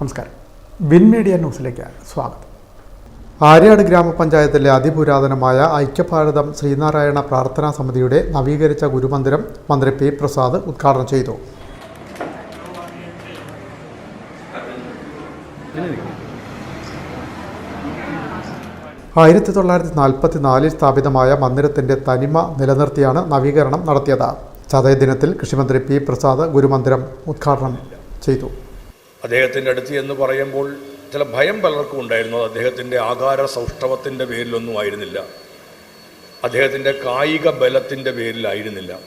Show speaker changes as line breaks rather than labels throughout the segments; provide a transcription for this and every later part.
നമസ്കാരം. Win media ന്യൂസിലേക്ക് സ്വാഗതം. ആര്യാട് ഗ്രാമപഞ്ചായത്തിലെ അതിപുരാതനമായ ഐക്യഭാരതം ശ്രീനാരായണ പ്രാർത്ഥനാ സമിതിയുടെ നവീകരിച്ച ഗുരുമന്ദിരം മന്ത്രി പി പ്രസാദ് ഉദ്ഘാടനം ചെയ്തു. ആയിരത്തി തൊള്ളായിരത്തി നാൽപ്പത്തി നാലിൽ സ്ഥാപിതമായ മന്ദിരത്തിന്റെ തനിമ നിലനിർത്തിയാണ് നവീകരണം നടത്തിയത്. ചതയ ദിനത്തിൽ കൃഷിമന്ത്രി പി പ്രസാദ് ഗുരുമന്ദിരം ഉദ്ഘാടനം ചെയ്തു.
അദ്ദേഹത്തിന്റെ അടുത്ത് എന്ന് പറയുമ്പോൾ ചില ഭയം പലർക്കും ഉണ്ടായിരുന്നു. അദ്ദേഹത്തിന്റെ ആകാര സൗഷ്ഠവത്തിന്റെ പേരിലൊന്നും ആയിരുന്നില്ല. അദ്ദേഹത്തിന്റെ കായിക ബലത്തിന്റെ പേരിലായിരുന്നില്ല.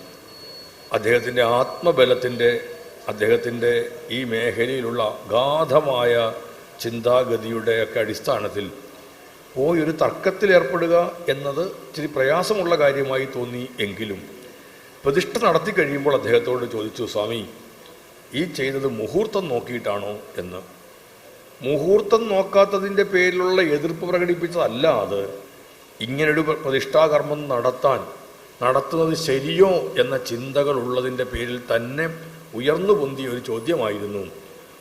അദ്ദേഹത്തിന്റെ ആത്മബലത്തിന്റെ അദ്ദേഹത്തിന്റെ ഈ മേഖലയിലുള്ള ഗാധമായ ചിന്താഗതിയുടെയൊക്കെ അടിസ്ഥാനത്തിൽ പോയി ഒരു തർക്കത്തിൽ ഏർപ്പെടുക എന്നത് ഇച്ചിരി പ്രയാസമുള്ള കാര്യമായി തോന്നി എങ്കിലും പ്രതിഷ്ഠ നടത്തി കഴിയുമ്പോൾ അദ്ദേഹത്തോട് ചോദിച്ചു സ്വാമി ഈ ചെയ്തത് മുഹൂർത്തം നോക്കിയിട്ടാണോ എന്ന്. മുഹൂർത്തം നോക്കാത്തതിന്റെ പേരിലുള്ള എതിർപ്പ് പ്രകടിപ്പിച്ചതല്ല അത്. ഇങ്ങനൊരു പ്ര- പ്രതിഷ്ഠാകർമ്മം നടത്താൻ നടത്തുന്നത് ശരിയോ എന്ന ചിന്തകൾ ഉള്ളതിന്റെ പേരിൽ തന്നെ ഉയർന്നു പൊന്തിയ ഒരു ചോദ്യമായിരുന്നു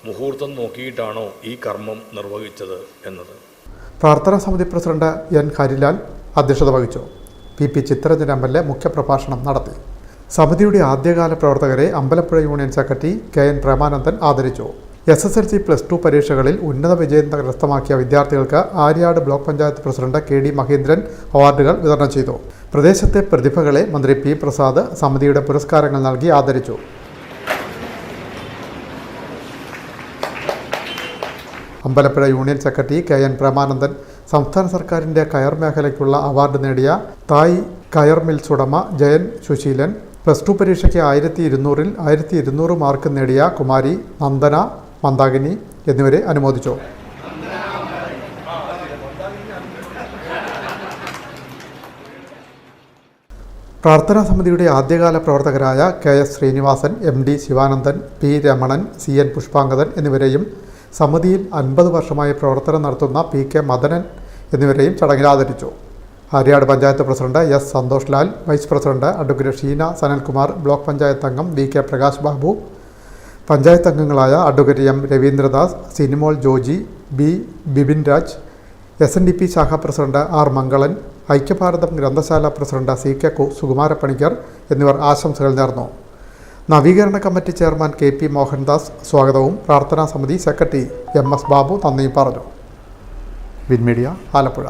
മുഹൂർത്തം നോക്കിയിട്ടാണോ ഈ കർമ്മം നിർവഹിച്ചത് എന്നത്.
പ്രാർത്ഥനാ സമിതി പ്രസിഡന്റ് എൻ ഹരിലാൽ അധ്യക്ഷത വഹിച്ചു. P P Chitharanjan M L A മുഖ്യപ്രഭാഷണം നടത്തി. സമിതിയുടെ ആദ്യകാല പ്രവർത്തകരെ Ambalappuzha union secretary K N Premanandan ആദരിച്ചു. S S L C plus two പരീക്ഷകളിൽ ഉന്നത വിജയം കരസ്ഥമാക്കിയ വിദ്യാർത്ഥികൾക്ക് Aryad block panchayat president K D Mahendran അവാർഡുകൾ വിതരണം ചെയ്തു. പ്രദേശത്തെ പ്രതിഭകളെ മന്ത്രി പി പ്രസാദ് സമിതിയുടെ പുരസ്കാരങ്ങൾ നൽകി ആദരിച്ചു. Ambalappuzha union secretary K N Premanandan സംസ്ഥാന സർക്കാരിന്റെ കയർ മേഖലയ്ക്കുള്ള അവാർഡ് നേടിയ തായ് കയർ മിൽസ് ഉടമ ജയൻ സുശീലൻ പ്ലസ് ടു പരീക്ഷയ്ക്ക് ആയിരത്തി ഇരുന്നൂറിൽ ആയിരത്തി ഇരുന്നൂറ് മാർക്ക് നേടിയ കുമാരി നന്ദന മന്ദാകിനി എന്നിവരെ അനുമോദിച്ചു. പ്രാർത്ഥനാ സമിതിയുടെ ആദ്യകാല പ്രവർത്തകരായ K S Srinivasan M D Sivanandan P Ramanan C N Pushpangathan എന്നിവരെയും സമിതിയിൽ അൻപത് വർഷമായി പ്രവർത്തനം നടത്തുന്ന പി കെ മദനൻ എന്നിവരെയും ചടങ്ങിൽ ആദരിച്ചു. Hariyad panchayat president S Santhosh Lal vice president advocate Sheena Sanalkumar block panchayat അംഗം വി കെ പ്രകാശ് ബാബു പഞ്ചായത്ത് അംഗങ്ങളായ advocate M Raveendradas Sinimol Joji B Bipin Raj S N D P ശാഖാ പ്രസിഡന്റ് ആർ മംഗളൻ ഐക്യഭാരതം ഗ്രന്ഥശാല president C K കു സുകുമാരപ്പണിക്കർ എന്നിവർ ആശംസകൾ നേർന്നു. നവീകരണ committee chairman K P Mohandas സ്വാഗതവും പ്രാർത്ഥനാ സമിതി സെക്രട്ടറി എം എസ് ബാബു നന്ദിയും പറഞ്ഞു. വിൻമീഡിയ ആലപ്പുഴ.